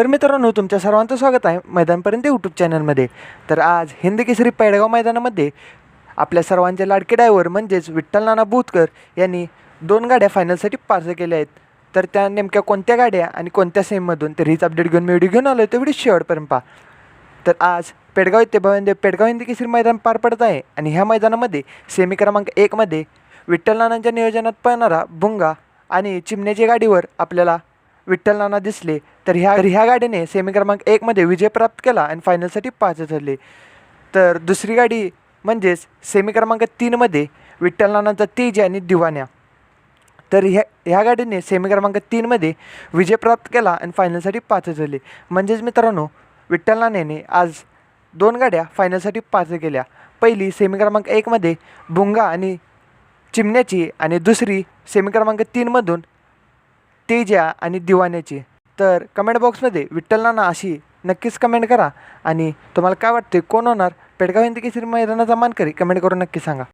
तर मित्रांनो तुमच्या सर्वांचं स्वागत आहे मैदानपर्यंत यूट्यूब चॅनलमध्ये तर आज हिंद केसरी पेडगाव मैदानामध्ये आपल्या सर्वांचे लाडके डायव्हर म्हणजेच विठ्ठल नाना बुतकर यांनी दोन गाड्या फायनलसाठी पार्स केल्या आहेत. तर त्या नेमक्या कोणत्या गाड्या आणि कोणत्या सेममधून तर हीच अपडेट घेऊन मी व्हिडिओ घेऊन आलो तर व्हिडिओ शेवटपर्यंत पहा. तर आज पेडगाव येथे भवंदे म्हणजे पेडगाव हिंदी केसरी मैदान पार पडत आहे आणि ह्या मैदानामध्ये सेमी क्रमांक एकमध्ये विठ्ठल नानांच्या नियोजनात पळणारा भुंगा आणि चिमण्याच्या गाडीवर आपल्याला विठ्ठल नाना दिसले तर ह्या ह्या गाडीने सेमी क्रमांक एकमध्ये विजय प्राप्त केला आणि फायनलसाठी पाच ठरले तर दुसरी गाडी म्हणजेच सेमी क्रमांक तीनमध्ये विठ्ठलनानांचा तेज आणि दिवाण्या. तर ह्या ह्या गाडीने सेमी क्रमांक तीनमध्ये विजय प्राप्त केला आणि फायनलसाठी पाच ठरले म्हणजेच मित्रांनो विठ्ठल आज दोन गाड्या फायनलसाठी पाच केल्या. पहिली सेमी क्रमांक एकमध्ये भुंगा आणि चिमण्याची आणि दुसरी सेमी क्रमांक तीनमधून तेजा आणि दिवाण्याची. तर कमेंट बॉक्समध्ये विठ्ठल नाना अशी नक्कीच कमेंट करा. आणि तुम्हाला काय वाटते कोण होणार? पेडगाव हिंदी केसरी मैदानाचा मानकरी कमेंट करून नक्की सांगा.